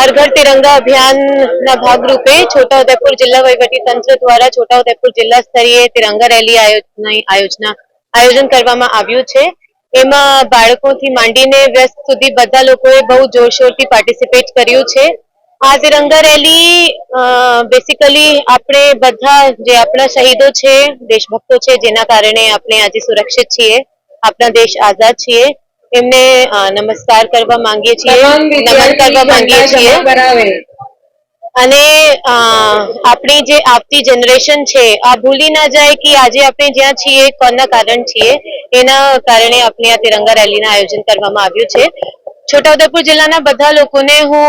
હર ઘર તિરંગા અભિયાનના ભાગરૂપે છોટાઉદેપુર જિલ્લા વહીવટી તંત્ર દ્વારા છોટાઉદેપુર જિલ્લા સ્તરીય તિરંગા રેલી આયોજના આયોજના કરવામાં આવ્યું છે એમાં બાળકોથી માંડીને વ્યસ્ત સુધી બધા લોકોએ બહુ જોરશોરથી પાર્ટિસિપેટ કર્યું છે આ તિરંગા રેલી બેસિકલી આપણે બધા જે આપણા શહીદો છે દેશભક્તો છે જેના કારણે આપણે આજે સુરક્ષિત છીએ આપણા દેશ આઝાદ છીએ એમને નમસ્કાર કરવા માંગીએ છીએ નમન કરવા માંગીએ છીએ. અને આપણી જે આવતી જનરેશન છે આ ભૂલી ના જાય કે આજે આપણે જ્યાં છીએ કોના કારણ છીએ એના કારણે આપણે આ તિરંગા રેલીના આયોજન કરવામાં આવ્યું છે. છોટાઉદેપુર જિલ્લાના બધા લોકોને હું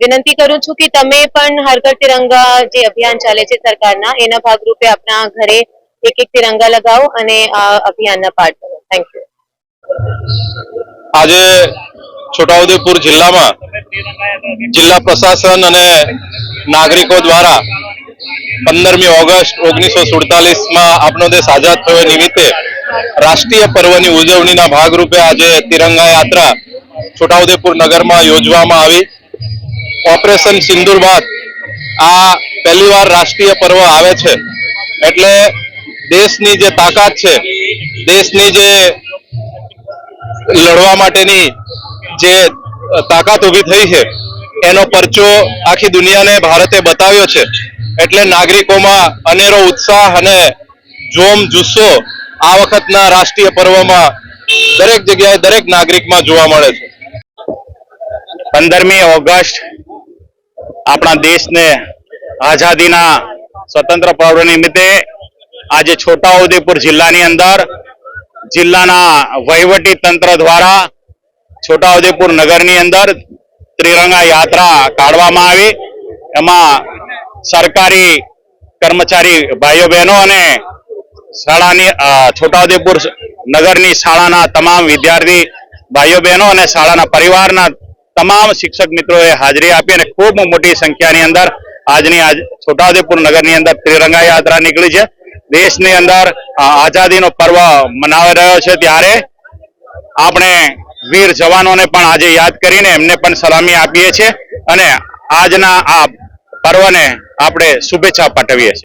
વિનંતી કરું છું કે તમે પણ હર ઘર તિરંગા જે અભિયાન ચાલે છે સરકારના એના ભાગરૂપે આપણા ઘરે એક એક તિરંગા લગાવો અને આ અભિયાનના પાર્ટ બનો થેન્ક યુ આજે છોટાઉદેપુર જિલ્લામાં જિલ્લા પ્રશાસન અને નાગરિકો દ્વારા પંદરમી ઓગસ્ટ ઓગણીસો સુડતાલીસમાં આપનો દેશ આઝાદ થયો નિમિત્તે રાષ્ટ્રીય પર્વની ઉજવણીના ભાગરૂપે આજે તિરંગા યાત્રા છોટાઉદેપુર નગરમાં યોજવામાં આવી. ઓપરેશન સિંદુર બાદ આ પહેલીવાર રાષ્ટ્રીય પર્વ આવે છે. એટલે દેશની જે તાકાત છે, દેશની જે લડવા માટેની જે તાકાત ઊભી થઈ છે, એનો પરચો આખી દુનિયાને ભારતે બતાવ્યો છે. એટલે નાગરિકોમાં અનેરો ઉત્સાહ અને જોમ જુસ્સો આ વખતના રાષ્ટ્રીય પર્વમાં દરેક જગ્યાએ દરેક નાગરિકમાં જોવા મળે છે. પંદરમી ઓગસ્ટ આપણા દેશને આઝાદીના સ્વતંત્ર પર્વ નિમિત્તે આજે છોટાઉદેપુર જિલ્લાની અંદર જિલ્લાના વહીવટી તંત્ર દ્વારા છોટાઉદેપુર નગરની અંદર ત્રિરંગા યાત્રા કાઢવામાં આવી. એમાં સરકારી કર્મચારી ભાઈઓ બહેનો અને શાળાની છોટાઉદેપુર નગરની શાળાના તમામ વિદ્યાર્થી ભાઈઓ બહેનો અને શાળાના પરિવારના તમામ શિક્ષક મિત્રોએ હાજરી આપી અને ખૂબ મોટી સંખ્યાની અંદર આજની આજ છોટાઉદેપુર નગરની અંદર ત્રિરંગા યાત્રા નીકળી છે. દેશની અંદર આઝાદીનો પર્વ મનાવી રહ્યો છે ત્યારે આપણે વીર જવાનોને પણ આજે યાદ કરીને એમને પણ સલામી આપીએ છીએ અને આજના આ પર્વને આપણે શુભેચ્છા પાઠવીએ છીએ.